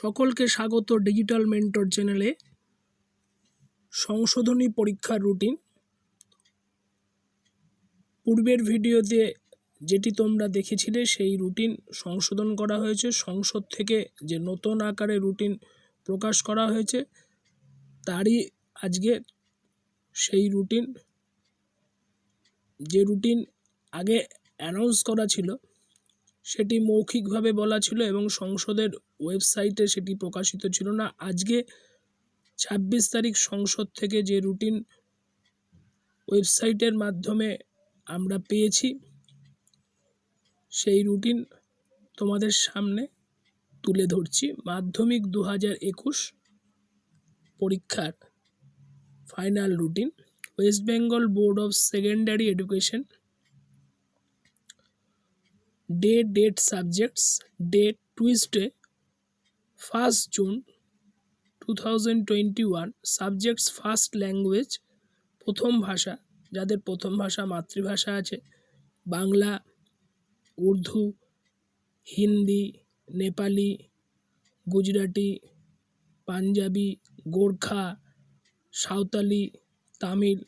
সকলকে স্বাগত digital mentor চ্যানেলে সংশোধনী পরীক্ষার রুটিন। পূর্বের ভিডিওতে যেটি তোমরা দেখেছিলে সেই রুটিন সংশোধন করা হয়েছে। সংসদ থেকে যে নতুন আকারে রুটিন প্রকাশ করা হয়েছে, তারই আজকে সেই রুটিন, যে রুটিন আগে অ্যানাউন্স করা ছিল সেটি মৌখিকভাবে বলা ছিল এবং সংসদের ওয়েবসাইটে সেটি প্রকাশিত ছিল না। আজকে ছাব্বিশ তারিখ সংসদ থেকে যে রুটিন ওয়েবসাইটের মাধ্যমে আমরা পেয়েছি, সেই রুটিন তোমাদের সামনে তুলে ধরছি। মাধ্যমিক দু হাজার একুশ পরীক্ষার final routine. West Bengal board of secondary education day date subjects date Tuesday first June two thousand twenty one subjects first language প্রথম ভাষা, যাদের প্রথম ভাষা মাতৃভাষা আছে, বাংলা, উর্দু, হিন্দি, নেপালি, গুজরাটি, পাঞ্জাবি, গোর্খা, সাঁওতালি, তামিল,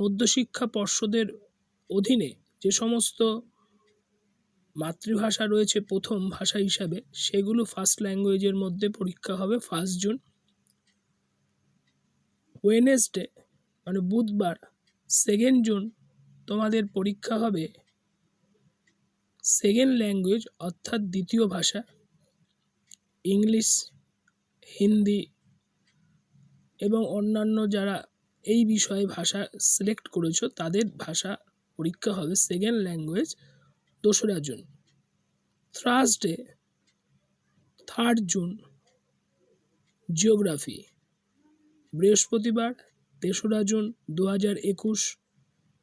মধ্যশিক্ষা পর্ষদের অধীনে যে সমস্ত মাতৃভাষা রয়েছে প্রথম ভাষা হিসাবে, সেগুলো ফার্স্ট ল্যাঙ্গুয়েজের মধ্যে পরীক্ষা হবে ফার্স্ট জুন ওয়েনেসডে মানে বুধবার সেকেন্ড জুন তোমাদের পরীক্ষা হবে সেকেন্ড ল্যাঙ্গুয়েজ অর্থাৎ দ্বিতীয় ভাষা ইংলিশ হিন্দি এবং অন্যান্য যারা এই বিষয়ে ভাষা সিলেক্ট করেছ, তাদের ভাষা পরীক্ষা হবে সেকেন্ড ল্যাঙ্গুয়েজ দোসরা জুন। থার্সডে থার্ড জুন জিওগ্রাফি বৃহস্পতিবার, তেসরা জুন দু হাজার একুশ,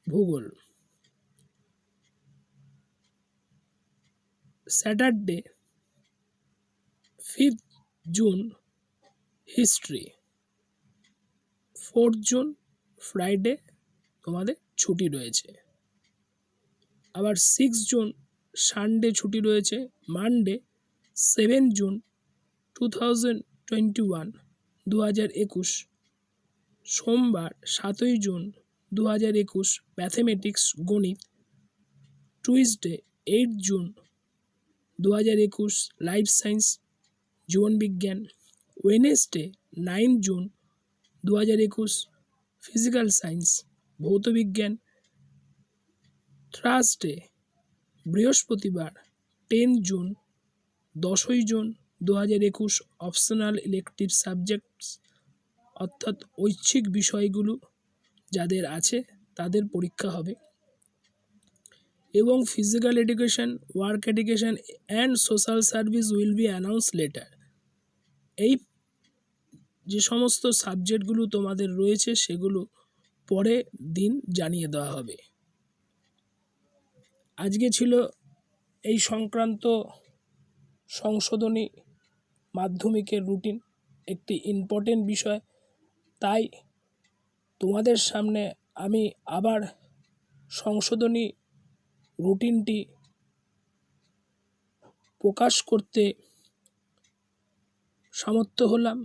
ভূগোল। Saturday fifth June history fourth June Friday তোমাদের ছুটি রয়েছে। আবার সিক্স জুন সানডে ছুটি রয়েছে Monday seven June two thousand twenty one দু হাজার একুশ, সোমবার সাতই জুন দু হাজার একুশ ম্যাথমেটিক্স গণিত টুইসডে এইট জুন দু হাজার একুশ লাইফ সায়েন্স জীবনবিজ্ঞান ওয়েনেসডে নাইন জুন দু হাজার একুশ ফিজিক্যাল সায়েন্স ভৌতবিজ্ঞান থার্সডে বৃহস্পতিবার, টেন জুন, দশই জুন দু হাজার একুশ অপশনাল ইলেকটিভ সাবজেক্টস অর্থাৎ ঐচ্ছিক বিষয়গুলো যাদের আছে তাদের পরীক্ষা হবে। এবং physical education work education and social service will be announce later এই যে সমস্ত সাবজেক্টগুলো তোমাদের রয়েছে সেগুলো পরে দিন জানিয়ে দেওয়া হবে। আজকে ছিল এই সংক্রান্ত সংশোধনী মাধ্যমিকের রুটিন, একটি ইম্পর্টেন্ট বিষয়। তাই তোমাদের সামনে আমি আবার সংশোধনী রুটিনটি প্রকাশ করতে সামর্থ্য হলাম।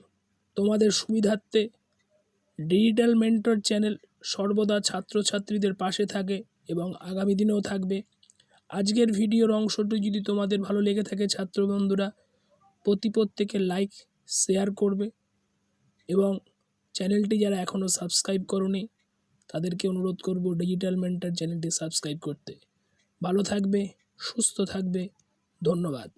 তোমাদের সুবিধার্থে ডিজিটাল মেন্টর চ্যানেল সর্বদা ছাত্রছাত্রীদের পাশে থাকে এবং আগামী দিনেও থাকবে। আজকের ভিডিওর অংশটি যদি তোমাদের ভালো লেগে থাকে ছাত্র বন্ধুরা প্রতি প্রত্যেকে লাইক শেয়ার করবে এবং চ্যানেলটি যারা এখনও সাবস্ক্রাইব করনি, তাদেরকে অনুরোধ করব ডিজিটাল মেন্টার চ্যানেলটি সাবস্ক্রাইব করতে। ভালো থাকবে, সুস্থ থাকবে, ধন্যবাদ।